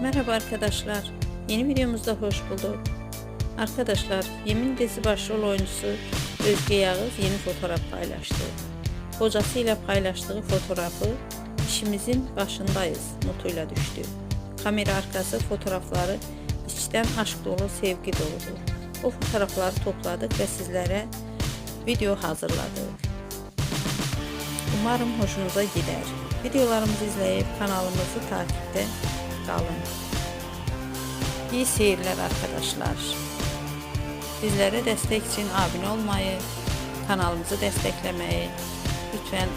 Merhaba arkadaşlar. Yeni videomuzda hoş bulduk. Arkadaşlar, Yemin dizi başrol oyuncusu Özge Yağız yeni fotoğraf paylaştı. Kocasıyla paylaştığı fotoğrafı işimizin başındayız notuyla düştü. Kamera arkası fotoğrafları içten aşk dolu, sevgi doludur. O fotoğrafları topladık ve sizlere video hazırladık. Umarım hoşunuza gider. Videolarımızı izleyip kanalımızı takipte kalın. İyi seyirler arkadaşlar. Bizlere destek için abone olmayı, kanalımızı desteklemeyi lütfen.